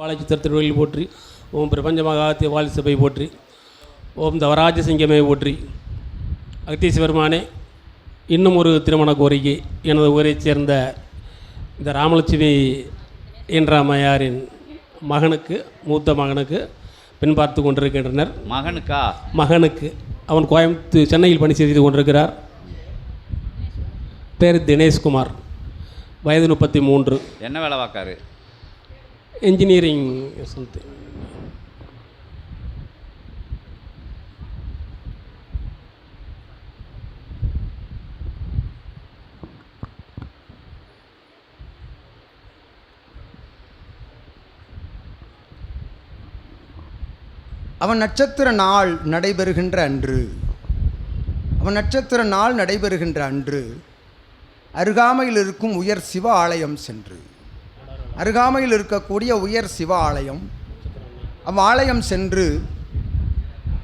வாழைச்சித்திர திருவள்ளில் போற்றி ஓம் பிரபஞ்ச மகாத்திய வாழி சபை போற்றி ஓம் தவராஜ சிங்கமே போற்றி. அகத்தீஸ்வரமானே இன்னும் ஒரு திருமண கோரிக்கை. எனது ஊரைச் சேர்ந்த இந்த ராமலட்சுமி என்ற அம்மையாரின் மகனுக்கு மூத்த மகனுக்கு பெண் பார்த்து கொண்டிருக்கின்றனர். மகனுக்கா? மகனுக்கு. அவன் கோயம்புத்தூர் சென்னையில் பணி செய்து கொண்டிருக்கிறார். பேர் தினேஷ்குமார். வயது முப்பத்தி மூன்று. என்ன வேலை பார்க்காரு? Engineering something. அவன் நட்சத்திர நாள் நடைபெறுகின்ற அன்று. அவன் நட்சத்திர நாள் நடைபெறுகின்ற அன்று. அருகாமையில் இருக்கும் உயர் சிவ ஆலயம் சென்று. அருகாமையில் இருக்கக்கூடிய உயர் சிவ ஆலயம் அவ்வாலயம் சென்று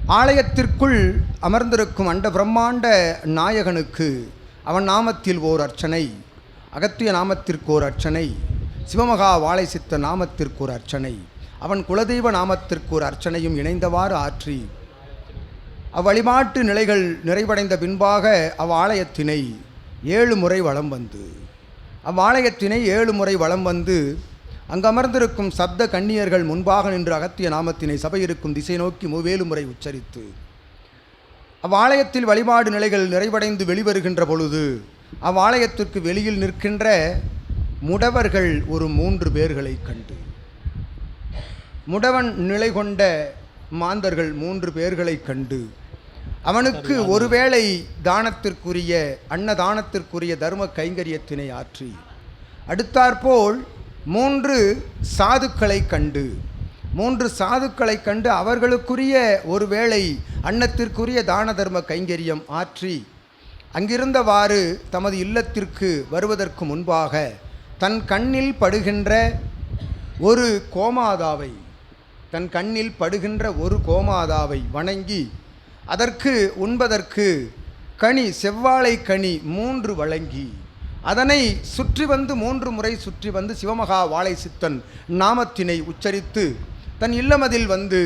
ஆலயத்திற்குள் அமர்ந்திருக்கும் அண்ட பிரம்மாண்ட நாயகனுக்கு அவன் நாமத்தில் ஓர் அர்ச்சனை. அகத்திய நாமத்திற்கு ஒரு அர்ச்சனை. சிவமகா வாழை சித்த நாமத்திற்கு ஒரு அர்ச்சனை. அவன் குலதெய்வ நாமத்திற்கு ஒரு அர்ச்சனையும் இணைந்தவாறு ஆற்றி அவ்வழிபாட்டு நிலைகள் நிறைவடைந்த பின்பாக அவ்வாலயத்தினை ஏழு முறை வலம் வந்து அவ்வாலயத்தினை ஏழு முறை வலம் வந்து அங்கமர்ந்திருக்கும் சப்த கன்னியர்கள் முன்பாக நின்று அகத்திய நாமத்தினை சபையிருக்கும் திசை நோக்கி மூவேலு முறை உச்சரித்து அவ்வாலயத்தில் வழிபாடு நிலைகள் நிறைவடைந்து வெளிவருகின்ற பொழுது அவ்வாலயத்திற்கு வெளியில் நிற்கின்ற முடவர்கள் ஒரு மூன்று பேர்களை கண்டு முடவன் நிலை கொண்ட மாந்தர்கள் மூன்று பேர்களை கண்டு அவனுக்கு ஒருவேளை தானத்திற்குரிய அன்னதானத்திற்குரிய தர்ம கைங்கரியத்தினை ஆற்றி. அடுத்தாற்போல் மூன்று சாதுக்களை கண்டு. மூன்று சாதுக்களை கண்டு அவர்களுக்குரிய ஒருவேளை அன்னத்திற்குரிய தான தர்ம கைங்கரியம் ஆற்றி அங்கிருந்தவாறு தமது இல்லத்திற்கு வருவதற்கு முன்பாக தன் கண்ணில் படுகின்ற ஒரு கோமாதாவை தன் கண்ணில் படுகின்ற ஒரு கோமாதாவை வணங்கி அதற்கு உண்பதற்கு கனி செவ்வாழை கனி மூன்று வழங்கி அதனை சுற்றி வந்து மூன்று முறை சுற்றி வந்து சிவமகா வாழை சித்தன் நாமத்தினை உச்சரித்து தன் இல்லமதில் வந்து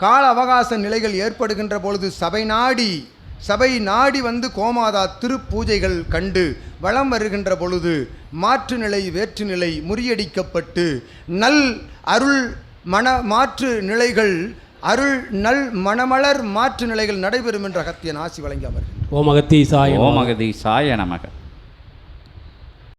கால அவகாச நிலைகள் ஏற்படுகின்ற பொழுது சபை நாடி சபை நாடி வந்து கோமாதா திருப்பூஜைகள் கண்டு வலம் வருகின்ற பொழுது மாற்று நிலை வேற்று நிலை முறியடிக்கப்பட்டு நல் அருள் மன மாற்று நிலைகள் அருள் நல் மணமலர் மாற்று நிலைகள் நடைபெறும் என்ற அகத்தியன் ஆசி வழங்கி அமர்கின்றார். ஓம் அகத்தீசாய ஓமகதி சாய நமக.